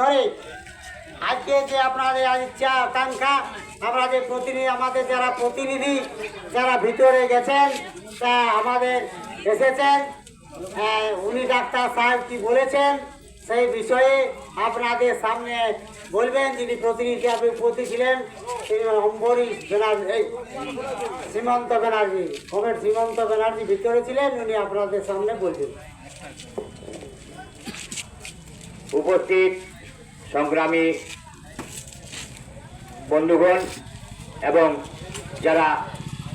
ধরে আজকে যে আপনাদের আজ ইচ্ছা আকাঙ্ক্ষা, আমরা যে প্রতিনিধি, আমাদের যারা প্রতিনিধি, যারা ভিতরে গেছেন, তা আমাদের এসেছেন। উনি ডাক্তার সাহেব কি বলেছেন, সেই বিষয়ে আপনাদের সামনে বলবেন। যিনি প্রতিনিধি, আপনি উপস্থিত ছিলেন, তিনি অম্বরীশ ব্যানার্জি এই সীমন্ত ব্যানার্জি কমের সীমন্ত ব্যানার্জি ভিতরে ছিলেন, উনি আপনাদের সামনে বলবেন। উপস্থিত সংগ্রামী বন্ধুগণ এবং যারা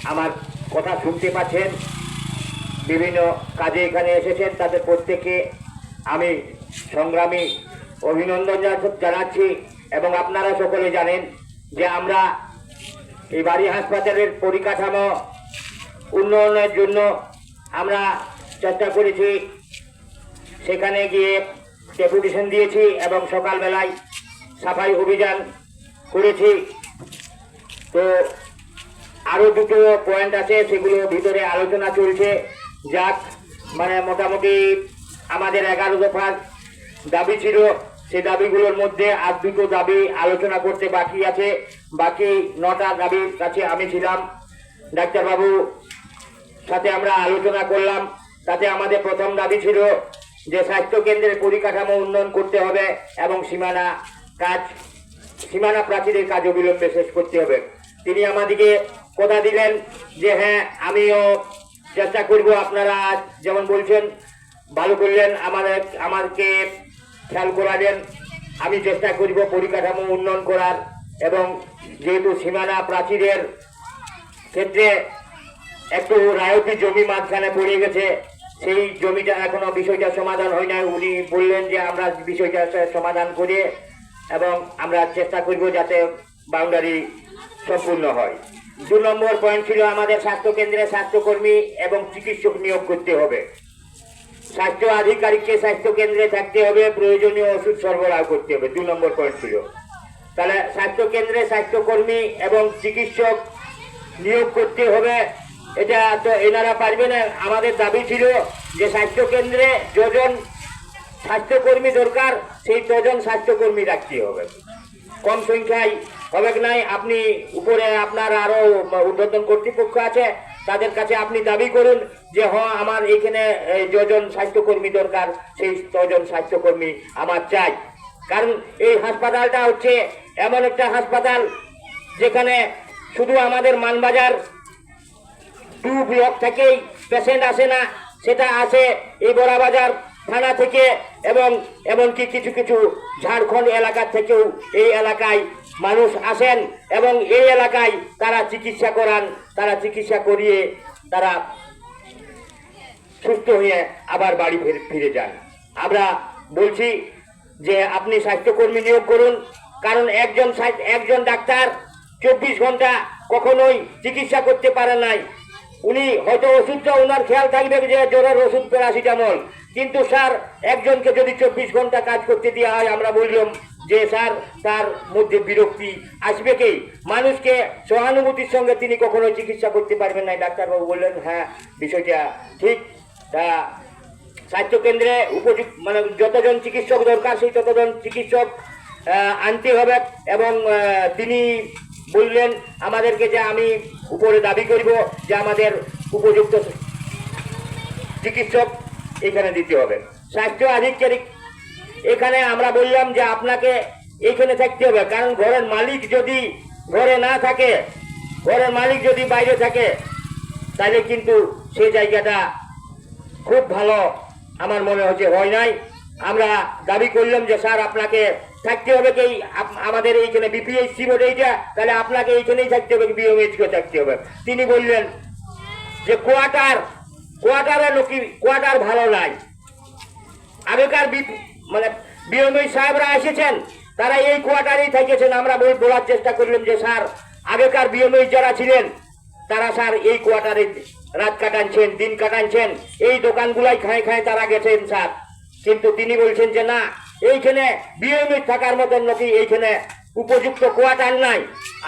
আমার কথা শুনতে পাচ্ছেন, বিভিন্ন কাজে এখানে এসেছেন, তাদের প্রত্যেককে আমি সংগ্রামী অভিনন্দন জানা- জানাচ্ছি এবং আপনারা সকলে জানেন যে আমরা এই বাড়ি হাসপাতালের পরিকাঠামো উন্নয়নের জন্য আমরা চেষ্টা করেছি। সেখানে গিয়ে ডেপুটেশন দিয়েছি এবং সকালবেলায় সাফাই অভিযান করেছি। তো আরও দুটো পয়েন্ট আছে, সেগুলো ভিতরে আলোচনা চলছে। যাক মানে মোটামুটি আমাদের এগারো দফার দাবি ছিল সেই দাবিগুলোর মধ্যে আর দুটো দাবি আলোচনা করতে বাকি আছে। বাকি নটা দাবির কাছে আমি ছিলাম। ডাক্তারবাবু সাথে আমরা আলোচনা করলাম। তাতে আমাদের প্রথম দাবি ছিল যে স্বাস্থ্য কেন্দ্রের পরিকাঠামো উন্নয়ন করতে হবে এবং সীমানা কাজ, সীমানা প্রাচীরের কাজ অবিলম্বে শেষ করতে হবে। তিনি আমাদেরকে কথা দিলেন যে হ্যাঁ আমিও চেষ্টা করব আপনারা যেমন বলছেন, ভালো করলেন, আমাদের আমাকে খেয়াল করালেন। আমি চেষ্টা করব পরিকাঠামো উন্নয়ন করার এবং যেহেতু সীমানা প্রাচীরের ক্ষেত্রে একটু রায়তি জমি মাঝখানে পড়ে গেছে সেই জমিটা এখনও বিষয়টা সমাধান হয় নাই। উনি বললেন যে আমরা বিষয়টা সমাধান করে এবং আমরা চেষ্টা করব যাতে বাউন্ডারি সম্পূর্ণ হয়। দু নম্বর পয়েন্ট ছিল আমাদের স্বাস্থ্য কেন্দ্রে স্বাস্থ্যকর্মী এবং চিকিৎসক নিয়োগ করতে হবে। স্বাস্থ্য আধিকারিককে স্বাস্থ্য কেন্দ্রে থাকতে হবে, প্রয়োজনীয় ওষুধ সরবরাহ করতে হবে, দু নম্বর পয়েন্ট ছিল। তাহলে স্বাস্থ্য কেন্দ্রে স্বাস্থ্যকর্মী এবং চিকিৎসক নিয়োগ করতে হবে এটা তো এনারা পারবে না। আমাদের দাবি ছিল যে স্বাস্থ্য কেন্দ্রে যজন স্বাস্থ্যকর্মী দরকার, সেই তজন স্বাস্থ্যকর্মী রাখতে হবে। কম সংখ্যায় হবে নাই, আপনি উপরে আপনার আরও উদ্বোধন কর্তৃপক্ষ আছে, তাদের কাছে আপনি দাবি করুন যে হ্যাঁ আমার এইখানে এই যজন স্বাস্থ্যকর্মী দরকার, সেই তজন স্বাস্থ্যকর্মী আমার চাই। কারণ এই হাসপাতালটা হচ্ছে এমন একটা হাসপাতাল যেখানে শুধু আমাদের মানবাজার টু ব্লক থেকেই পেশেন্ট আসে না, সেটা আসে এই বড়াবাজার থানা থেকে এবং এমনকি কিছু কিছু ঝাড়খণ্ড এলাকা থেকেও এই এলাকায় মানুষ আসেন এবং এই এলাকায় তারা চিকিৎসা করান, তারা চিকিৎসা করিয়ে তারা সুস্থ হয়ে আবার বাড়ি ফিরে- যান। আমরা বলছি যে আপনি স্বাস্থ্যকর্মী নিয়োগ করুন, কারণ একজন একজন ডাক্তার চব্বিশ ঘণ্টা কখনোই চিকিৎসা করতে পারে নাই। উনি হয়তো ওষুধটা ওনার খেয়াল থাকবে যে জ্বরের ওষুধ প্যারাসিটামল। কিন্তু স্যার, একজনকে যদি চব্বিশ ঘণ্টা কাজ করতে দেওয়া হয়, আমরা বললাম যে স্যার, তার মধ্যে বিরক্তি আসবে কি? মানুষকে সহানুভূতির সঙ্গে তিনি কখনো চিকিৎসা করতে পারবেন না। ডাক্তারবাবু বললেন হ্যাঁ বিষয়টা ঠিক। তা স্বাস্থ্য কেন্দ্রে উপযুক্ত মানে যতজন চিকিৎসক দরকার, সেই ততজন চিকিৎসক আনতে হবে এবং তিনি বললেন, আমাদেরকে যে আমি উপরে দাবি করব যে আমাদের উপযুক্ত চিকিৎসক এখানে দিতে হবে। স্বাস্থ্য আধিকারিক, এখানে আমরা বললাম যে আপনাকে এখানে থাকতে হবে, কারণ ঘরের মালিক যদি ঘরে না থাকে, ঘরের মালিক যদি বাইরে থাকে, তাহলে কিন্তু সেই জায়গাটা খুব ভালো আমার মনে হচ্ছে হয় নাই। আমরা দাবি করলাম যে, স্যার, আপনাকে থাকতে হবে কি আমাদের এইখানে বিপিএইচ বোর্ড এইটা, তাহলে আপনাকে এইখানেই থাকতে হবে বিএমএইচ কে থাকতে হবে। তিনি বললেন যে কোয়ার্টার, কোয়ার্টারে নাকি, কোয়ার্টার ভালো নাই। আগেকার মানে বিএমএইচ সাহেবরা এসেছেন, তারা এই কোয়ার্টারেই থেকেছেন। আমরা বল- বলার চেষ্টা করলাম যে, স্যার, আগেকার বিএমএইচ যারা ছিলেন, তারা স্যার এই কোয়ার্টারে রাত কাটাচ্ছেন দিন কাটাচ্ছেন এই দোকানগুলাই খায় খায় তারা গেছেন, স্যার। কিন্তু তিনি বলছেন যে, না এইখানে বিএমএইচ থাকার মতন নাকি এইখানে উপযুক্ত কোয়াটার নাই।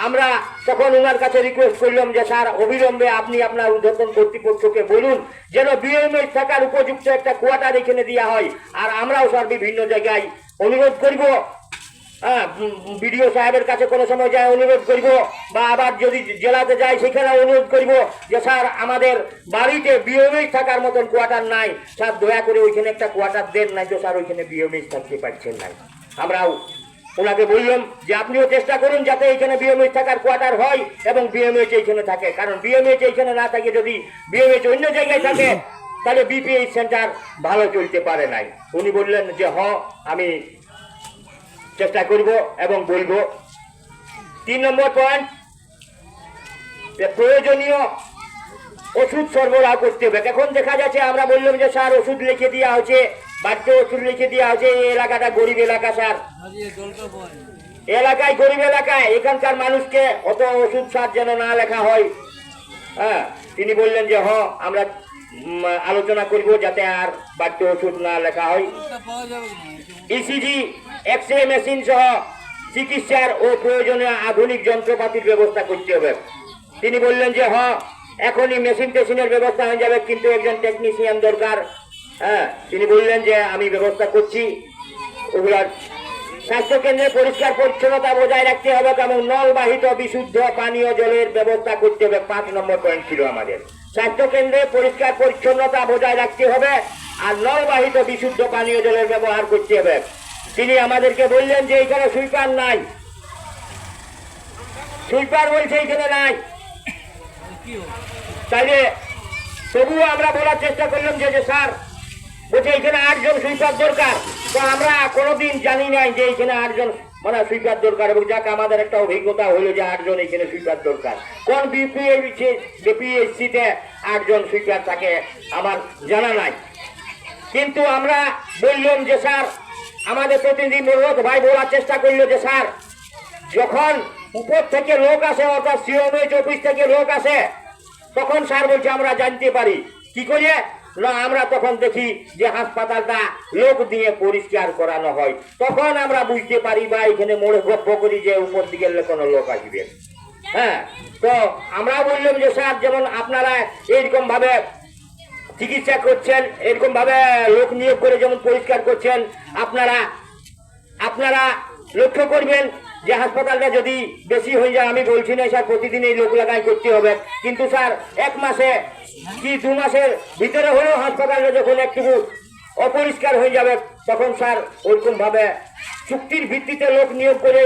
আমরা তখন ওনার কাছে রিকোয়েস্ট করলাম যে, স্যার, অবিলম্বে আপনি আপনার উদ্বোধন কর্তৃপক্ষকে বলুন যেন বিএমএস থাকার উপযুক্ত একটা কোয়াটার এখানে দেওয়া হয়। আর আমরাও স্যার বিভিন্ন জায়গায় অনুরোধ করব হ্যাঁ বিডিও সাহেবের কাছে কোনো সময় যায় অনুরোধ করব, বা আবার যদি জেলাতে যাই সেখানে অনুরোধ করব যে, স্যার, আমাদের বাড়িতে বিএমএস থাকার মতন কোয়ার্টার নাই। স্যার, দয়া করে ওইখানে একটা কোয়ার্টার দেন, নাই তো স্যার, ওইখানে বিএমএস থাকতে পারছেন নাই। আমরাও ওনাকে বললাম যে, আপনিও চেষ্টা করুন যাতে এখানে বিএমএইচ থাকার কোয়ার্টার হয় এবং বিএমএইচ এইখানে থাকে। কারণ বিএমএইচ এইখানে না থাকে, যদি বিএমএইচ অন্য জায়গায় থাকে, তাহলে বিপিএইচ সেন্টার ভালো চলতে পারে নাই। উনি বললেন যে, হ, আমি চেষ্টা করব এবং বলব। তিন নম্বর পয়েন্ট যে প্রয়োজনীয় ওষুধ সরবরাহ করতে হবে। এখন দেখা যাচ্ছে আমরা বললাম যে স্যার ওষুধ লিখে দেওয়া হচ্ছে বাড়িতে ওষুধ লিখে দেওয়া হচ্ছে এই এলাকাটা গরিব এলাকা স্যার। এলাকায় গরিব এলাকায় এখানকার মানুষকে অত ওষুধ সার যেন না লেখা হয়। হ্যাঁ তিনি বললেন যে হ আমরা আলোচনা করব যাতে আর বাড়তি ওষুধ না লেখা হয়। ইসিজি এক্স রে মেশিন সহ চিকিৎসার ও প্রয়োজনীয় আধুনিক যন্ত্রপাতির ব্যবস্থা করতে হবে। তিনি বললেন যে হ এখনই মেশিন টেশিনের ব্যবস্থা হয়ে যাবে, কিন্তু একজন টেকনিশিয়ান দরকার। হ্যাঁ তিনি বললেন যে, আমি ব্যবস্থা করছি। ওগুলার স্বাস্থ্য কেন্দ্রে পরিষ্কার পরিচ্ছন্নতা বজায় রাখতে হবে এবং নলবাহিত বিশুদ্ধ পানীয় জলের ব্যবস্থা করতে হবে। পাঁচ নম্বর পয়েন্ট ছিল আমাদের। স্বাস্থ্য কেন্দ্রে পরিষ্কার পরিচ্ছন্নতা বজায় রাখতে হবে, আর নলবাহিত বিশুদ্ধ পানীয় জলের ব্যবহার করতে হবে। তিনি আমাদেরকে বললেন যে এখানে সুইপার নাই। সুইপার বলছে এখানে নাই। তাইলে তবুও আমরা বলার চেষ্টা করলাম যে স্যার, বলছে এখানে আটজন সুইপার দরকার। তো আমরা কোনোদিন জানি নাই যে এখানে আটজন মানে সুইপার দরকার। এবং যাক, আমাদের একটা অভিজ্ঞতা হলো যে আটজন এখানে সুইপার দরকার। কোন বিপিএসসিতে আটজন সুইপার থাকে, আমার জানা নাই। কিন্তু আমরা বললাম যে, স্যার আমাদের প্রতিনিধি মুরত ভাই বলার চেষ্টা করল যে, স্যার, যখন উপর থেকে লোক আসে, অর্থাৎ সিওমএইচ অফিস থেকে লোক আসে, তখন, স্যার, বলছে, আমরা জানতে পারি। কি করে না, আমরা তখন দেখি যে, হাসপাতালটা লোক দিয়ে পরিষ্কার করানো হয়। তখন আমরা বুঝতে পারি বা এখানে মোড়ে গপ্প করি যে, উপর দিকে কোনো লোক আসবে। হ্যাঁ তো আমরা বললাম যে, স্যার, যেমন আপনারা এইরকম ভাবে চিকিৎসা করছেন এরকম ভাবে লোক নিয়োগ করে যেমন পরিষ্কার করছেন, আপনারা আপনারা লক্ষ্য করবেন যে হাসপাতালটা যদি বেশি হয়ে যায়, আমি বলছি না স্যার, প্রতিদিন এই লোক লাগাই করতে হবে। কিন্তু স্যার, এক মাসে কি দু মাসের ভিতরে হলেও হাসপাতালটা যখন একটু অপরিষ্কার হয়ে যাবে, তখন স্যার ওইরকম ভাবে চুক্তির ভিত্তিতে লোক নিয়োগ করে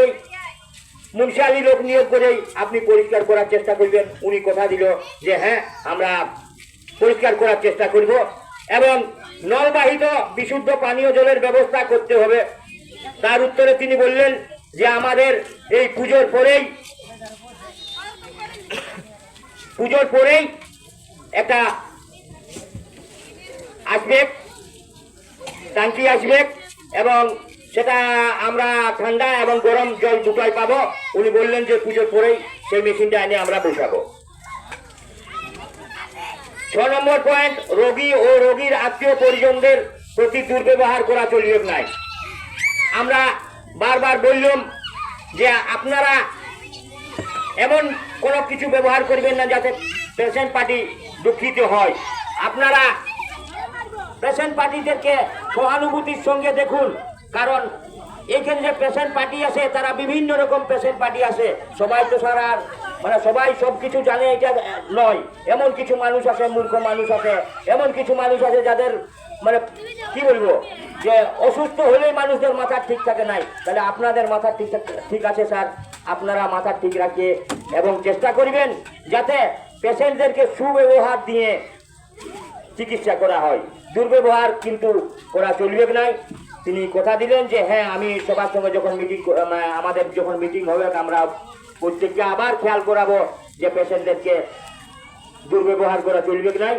মুনসিয়ালি লোক নিয়োগ করেই আপনি পরিষ্কার করার চেষ্টা করবেন। উনি কথা দিল যে হ্যাঁ আমরা পরিষ্কার করার চেষ্টা করব এবং নলবাহিত বিশুদ্ধ পানীয় জলের ব্যবস্থা করতে হবে। তার উত্তরে তিনি বললেন যে আমাদের এই পুজোর পরেই পুজোর পরেই একটা আসবে, টাঙ্কি আসবে এবং সেটা আমরা ঠান্ডা এবং গরম জল দুটোই পাবো। উনি বললেন যে পুজোর পরেই সেই মেশিনটা এনে আমরা বসাবো। ছ নম্বর পয়েন্ট রোগী ও রোগীর আত্মীয় পরিজনদের প্রতি দুর্ব্যবহার করা চলিয়ে নাই। আমরা বারবার বললাম যে আপনারা এমন কোনো কিছু ব্যবহার করবেন না যাতে পেশেন্ট পার্টি দুঃখিত হয়। আপনারা পেশেন্ট পার্টিদেরকে সহানুভূতির সঙ্গে দেখুন, কারণ এইখানে যে পেশেন্ট পার্টি আছে, তারা বিভিন্ন রকম পেশেন্ট পার্টি আছে। সবাই তো সারা মানে সবাই সব কিছু জানে এটা নয়। এমন কিছু মানুষ আছে, মূর্খ মানুষ আছে। এমন কিছু মানুষ আছে যাদের মানে কি বলব, যে অসুস্থ হলেই মানুষদের মাথা ঠিক থাকে নাই। তাহলে আপনাদের মাথা ঠিক ঠিক আছে স্যার। আপনারা মাথা ঠিক রাখিয়ে এবং চেষ্টা করবেন যাতে পেশেন্টদেরকে সুব্যবহার দিয়ে চিকিৎসা করা হয়। দুর্ব্যবহার কিন্তু করা চলবে নাই। তিনি কথা দিলেন যে হ্যাঁ আমি সবার সঙ্গে যখন মিটিং আমাদের যখন মিটিং হবে, আমরা প্রত্যেককে আবার খেয়াল করাবো যে পেশেন্টদেরকে দুর্ব্যবহার করা চলবে নাই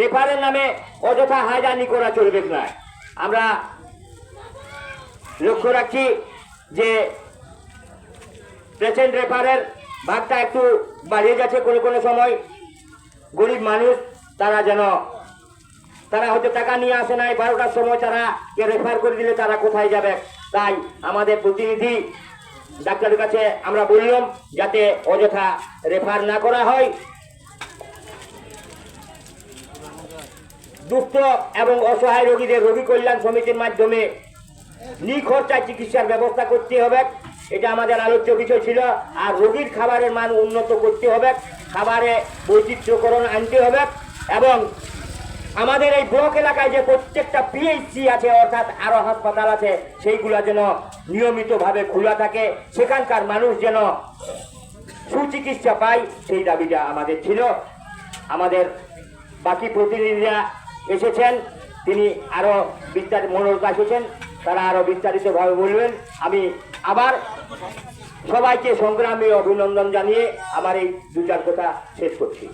রেফারের নামে অযথা হায়রানি করা চলবে না আমরা লক্ষ্য রাখছি যে পেশেন্ট রেফারের ভাগটা একটু বাড়িয়ে যাচ্ছে কোনো কোনো সময়। গরিব মানুষ, তারা যেন তারা হয়তো টাকা নিয়ে আসে নাই, বারোটার সময় তারা রেফার করে দিলে তারা কোথায় যাবে? তাই আমাদের প্রতিনিধি ডাক্তারের কাছে আমরা বললাম যাতে অযথা রেফার না করা হয়। দুস্থ এবং অসহায় রোগীদের রোগী কল্যাণ সমিতির মাধ্যমে নিখরচায় চিকিৎসার ব্যবস্থা করতে হবে। এটা আমাদের আলোচ্য বিষয় ছিল। আর রোগীর খাবারের মান উন্নত করতে হবে। খাবারে বৈচিত্র্যকরণ আনতে হবে এবং আমাদের এই ব্লক এলাকায় যে প্রত্যেকটা পিএইচসি আছে, অর্থাৎ আরও হাসপাতাল আছে, সেইগুলো যেন নিয়মিতভাবে খোলা থাকে, সেখানকার মানুষ যেন সুচিকিৎসা পায়, সেই দাবিটা আমাদের ছিল। আমাদের বাকি প্রতিনিধিরা এসেছেন, তিনি আরও বিস্তারিত মনোরতা এসেছেন তারা আরও বিস্তারিতভাবে বলবেন। আমি আবার সবাইকে সংগ্রামী অভিনন্দন জানিয়ে আমার এই দু চার কথা শেষ করছি।